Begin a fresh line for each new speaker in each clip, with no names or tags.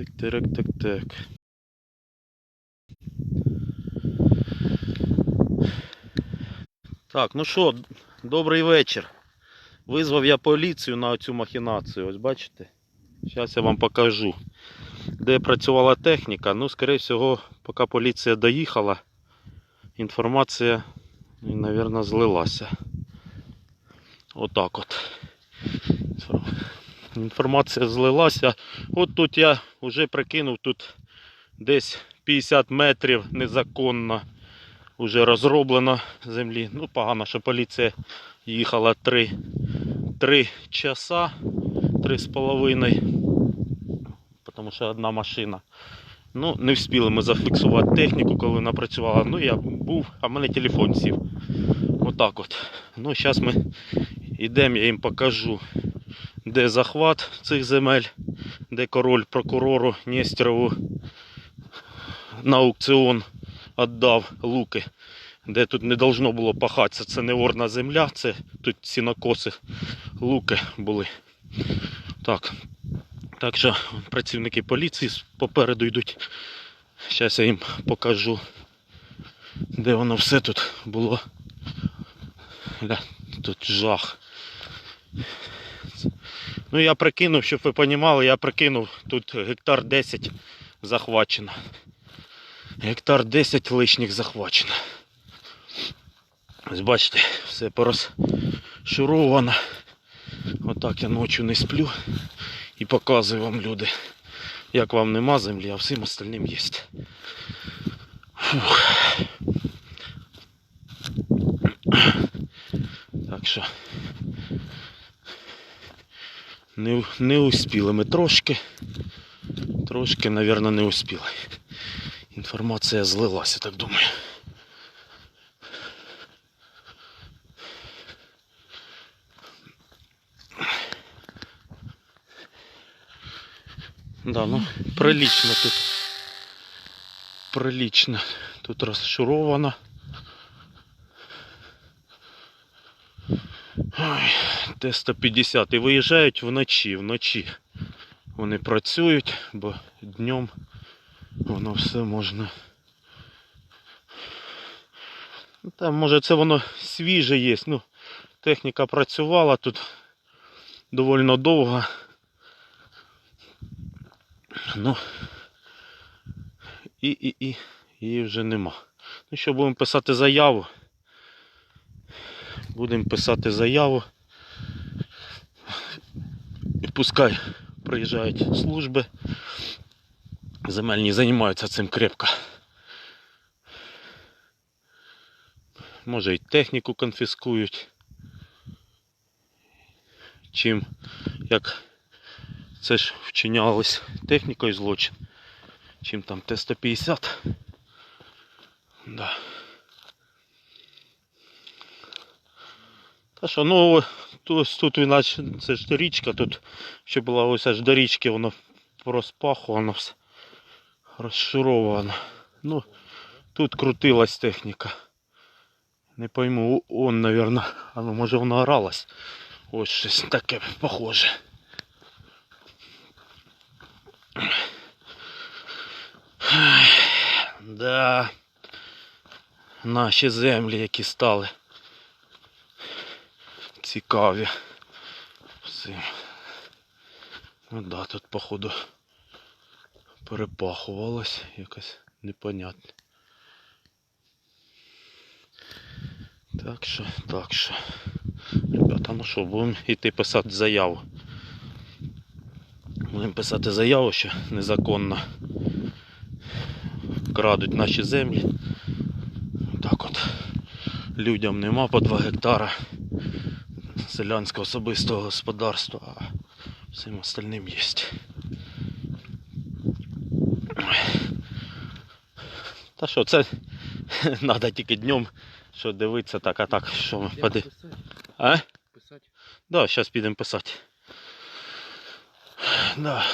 Так, так, так, так. Так, ну що, добрий вечір. Визвав я поліцію на цю махінацію, ось бачите? Зараз я вам покажу, де працювала техніка. Ну, скоріше всього, поки поліція доїхала, інформація, мабуть, злилася. Отак от. Інформ- Інформація злилася. От тут я вже прикинув, тут десь 50 метрів незаконно вже розроблено землі. Ну, погано, що поліція їхала 3, 3 часа, 3 з половиною, тому що одна машина. Ну, не встигли ми зафіксувати техніку, коли вона працювала. Ну, я був, а в мене телефон сів. Отак от. Ну, зараз ми йдемо, я їм покажу, де захват цих земель, де король прокурору Нестерову на аукціон віддав луки, де тут не должно було пахатися. Це не орна земля, це тут сінокоси, луки були. Так. Так що працівники поліції попереду йдуть. Зараз я їм покажу, де воно все тут було. Тут жах. Ну я прикинув, щоб ви розуміли, я прикинув, тут гектар 10 захвачено. Гектар 10 лишніх захвачено. Ось бачите, все порозшуровано. Отак я ночі не сплю і показую вам люди, як вам нема землі, а всім остальним є. Фух. Так що не, не успіли ми трошки. Трошки, мабуть, не успіли. Інформація злилася, так думаю. Да, ну прилично тут. Прилично тут розшуровано. Ой, Т-150. І виїжджають вночі, вночі. Вони працюють, бо днем воно все можна. Ну, Там може це воно свіже є. Ну, техніка працювала тут доволі довго. Ну і, і, і її вже нема. Ну що, будемо писати заяву. Будемо писати заяву. І пускай приїжджають служби. Земельні займаються цим крепко. Може і техніку конфіскують. Чим як це ж вчинялось технікою злочин. Чим там Т-150. Да. Та що, ну тут, тут іначе це ж річка, тут ще була ось аж до річки, воно розпахувано все. Розшуровано. Ну, тут крутилась техніка. Не пойму, он, наверное, а ну може вона оралась. Ось щось таке похоже. Да. Наші землі, які стали цікаві. Всім. Ну да, тут походу перепахувалось якось непонятне. Так що, так що. Ребята, ну що, будемо йти писати заяву. Будемо писати заяву, що незаконно крадуть наші землі. Так от. Людям нема по 2 гектара селянського особистого господарства, а всім остальним є. Та що, це треба тільки днем, що дивитися так, а так, що ми поди. А?
писать.
Да, зараз підемо писати. Да.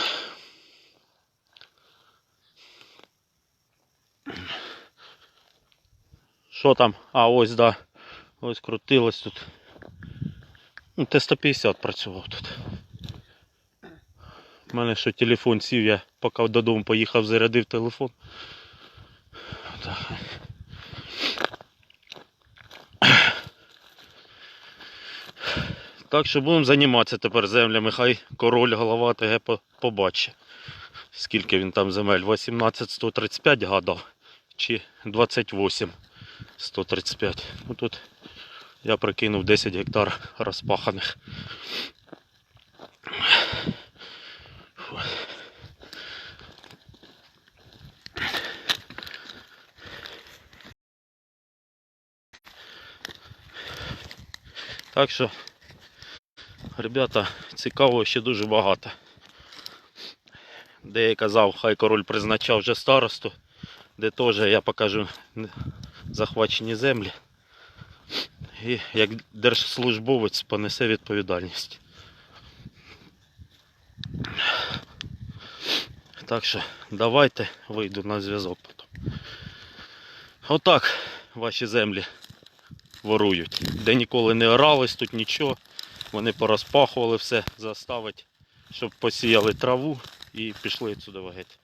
Що там? А, ось, да. Ось крутилось тут. Ну, Т-150 працював тут. У мене що телефон сів, я поки додому поїхав, зарядив телефон. Так. Так що будемо займатися тепер землями. Хай король голова ТГ по- побачить. Скільки він там земель? 18 135 гадав чи 28 135. Ну тут я прикинув 10 гектар розпаханих. Так що, ребята, цікаво ще дуже багато. Де я казав, хай король призначав вже старосту, де теж я покажу захвачені землі. І як держслужбовець понесе відповідальність. Так що давайте вийду на зв'язок потім. Отак ваші землі ворують. Де ніколи не орались, тут нічого. Вони порозпахували все, заставить, щоб посіяли траву і пішли сюди геть.